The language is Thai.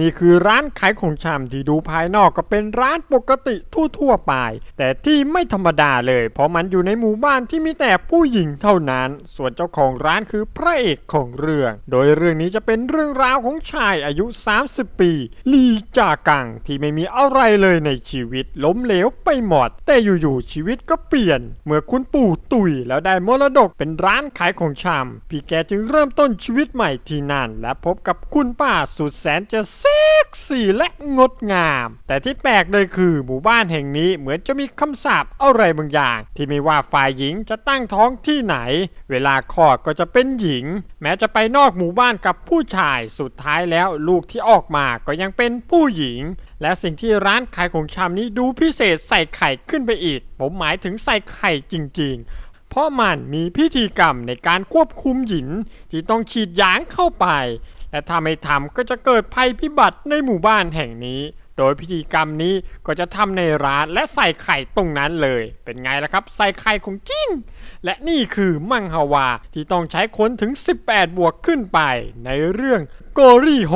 นี่คือร้านขายของชำที่ดูภายนอกก็เป็นร้านปกติทั่วๆไป แต่ที่ไม่ธรรมดาเลย เพราะมันอยู่ในหมู่บ้านที่มีแต่ผู้หญิงเท่านั้น ส่วนเจ้าของร้านคือพระเอกของเรื่อง โดยเรื่องนี้จะเป็นเรื่องราวของชายอายุ 30 ปี ลีจากังที่ไม่มีอะไรเลยในชีวิต ล้มเหลวไปหมด แต่อยู่ๆชีวิตก็เปลี่ยน เมื่อคุณปู่ตุยแล้วได้มรดกเป็นร้านขายของชำพี่แกจึงเริ่มต้นชีวิตใหม่ที่นั่นและพบกับคุณป้าสุดแสนจะซ็กซี่และงดงาม แต่ที่แปลกเลยคือหมู่บ้านแห่งนี้เหมือนจะมีคำสาปอะไรบางอย่าง ที่ไม่ว่าฝ่ายหญิงจะตั้งท้องที่ไหน เวลาคลอดก็จะเป็นหญิง แม้จะไปนอกหมู่บ้านกับผู้ชายสุดท้ายแล้วลูกที่ออกมาก็ยังเป็นผู้หญิง และสิ่งที่ร้านขายของชำนี้ดูพิเศษใส่ไข่ขึ้นไปอีก ผมหมายถึงใส่ไข่จริง ๆเพราะมันมีพิธีกรรมในการควบคุมหญิงที่ต้องฉีดยางเข้าไป และถ้าไม่ทำก็จะเกิดภัยพิบัติในหมู่บ้านแห่งนี้ โดยพิธีกรรมนี้ก็จะทำในร้านและใส่ไข่ตรงนั้นเลย เป็นไงล่ะครับ ใส่ไข่ของจริง และนี่คือมังฮวาที่ต้องใช้คนถึง 18 บวกขึ้นไปในเรื่องโกรีโฮ